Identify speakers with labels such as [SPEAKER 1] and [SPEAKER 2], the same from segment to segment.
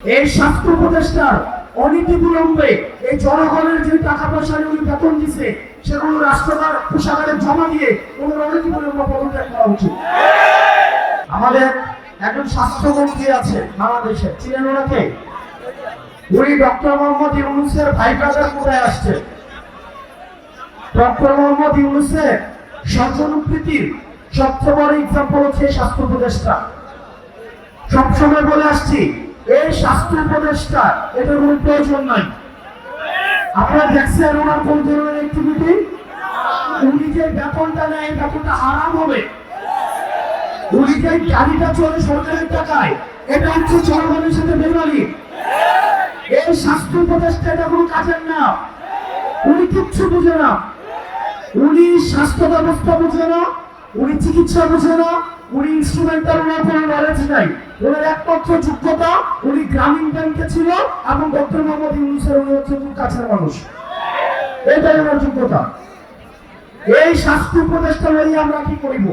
[SPEAKER 1] এই স্বাস্থ্য উপদেষ্টার অনীতি বিলম্বে এই জনগণের যে টাকা পয়সা উনি বেতন দিছে, সেগুলো রাষ্ট্রকার কোষাগারে জমা দিয়ে ওনার অনীতি বিলম্ব পদত্যাগ করা উচিত। আমাদের একজন স্বাস্থ্যমন্ত্রী আছে বাংলাদেশে, চিনেন ওনাকে? উনি ডক্টর মোহাম্মদ ইউনুসের ভাই ব্রাদার কোথায় আসছে? ডক্টর মোহাম্মদ ইউনুসের সজ্জনপ্রীতির সবচেয়ে বড় এক্সাম্পল হচ্ছে স্বাস্থ্য উপদেষ্টা। সবসময় বলে আসছি এই স্বাস্থ্য উপদেষ্টা, এটার কোনো প্রয়োজন নাই। আপনারা দেখছেন ওনার কোন ধরনের অ্যাক্টিভিটি উনি যে বেতনটা নেয় বেতনটা আরাম হবে। উনি যে গাড়িটা চলে সরকারের টাকায়, এটা হচ্ছে জনগণের সাথে বেমালি। এই স্বাস্থ্য উপদেষ্টা, এটা কোনো কাজের না। উনি কিচ্ছু বুঝে না। উনি স্বাস্থ্য ব্যবস্থা বুঝে না, উনি চিকিৎসা বুঝে না, উনি ইনস্ট্রুমেন্টাল কোনো নলেজ নাই। ওনার একমাত্র যোগ্যতা উনি গ্রামীণ ব্যাংকে ছিল এবং ডক্টর মোহাম্মদ ইউনুসের উনি হচ্ছে খুব কাছের মানুষ। এটাই ওনার যোগ্যতা। এই স্বাস্থ্য উপদেষ্টা নিয়ে আমরা কি করিব?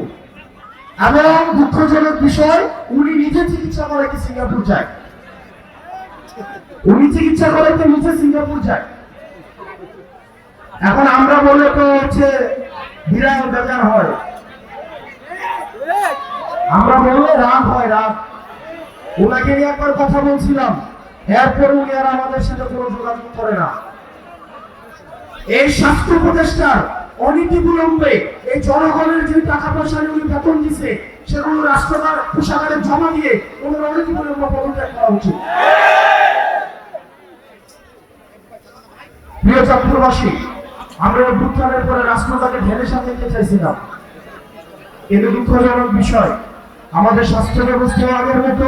[SPEAKER 1] এবং দুঃখজনক বিষয়, উনি নিজে চিকিৎসা করাইতে সিঙ্গাপুর যায়। উনি চিকিৎসা করাইতে নিজে সিঙ্গাপুর যায়। এখন আমরা বলে তো হচ্ছে বিরাট বেজার হয়। আমরা বললে রাগ হয়, রাগ। ওনাকে নিয়ে একবার কথা বলছিলাম। এরপর উনি আর আমাদের সাথে কোনো যোগাযোগ করে না। এই স্বাস্থ্য উপদেষ্টার অনীতি বিলম্বে এই জনগণের যে টাকা পয়সা উনি বেতন দিছে, সেগুলো রাষ্ট্রকার কোষাগারে জমা দিয়ে ওনার অনীতি বিলম্ব পদত্যাগ করা উচিত। প্রিয় চাঁদপুরবাসী আমরা অভ্যুত্থানের পরে রাষ্ট্রটাকে ঢেলে সাজাইতে চাইছিলাম। কিন্তু দুঃখজনক বিষয় আমাদের স্বাস্থ্য ব্যবস্থাও আগের মতো,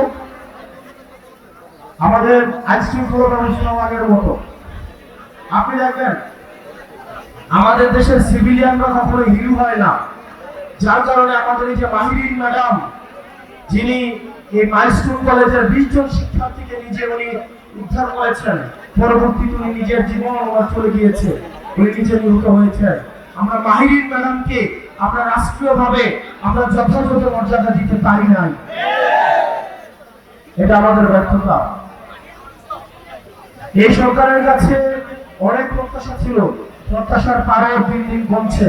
[SPEAKER 1] আমাদের আইন শৃঙ্খলা ব্যবস্থাও আগের মতো। আপনি দেখবেন আমাদের দেশের সিভিলিয়ানরা কখনো হিরো হয় না। যার কারণে আমাদের এই যে মাহিরিন ম্যাডাম, যিনি এই মাইলস্টোন কলেজের বিশ জন শিক্ষার্থীকে নিজে উনি উদ্ধার করেছেন, পরবর্তীতে উনি নিজের জীবন আমার চলে গিয়েছে উনি নিজে নিহত হয়েছে আমরা মাহিরিন ম্যাডামকে আমরা রাষ্ট্রীয়ভাবে আমরা যথাযথ মর্যাদা দিতে পারি নাই। এটা আমাদের ব্যর্থতা। এই সরকারের কাছে অনেক প্রত্যাশা ছিল। প্রত্যাশার পাড়ায় দিন দিন কমছে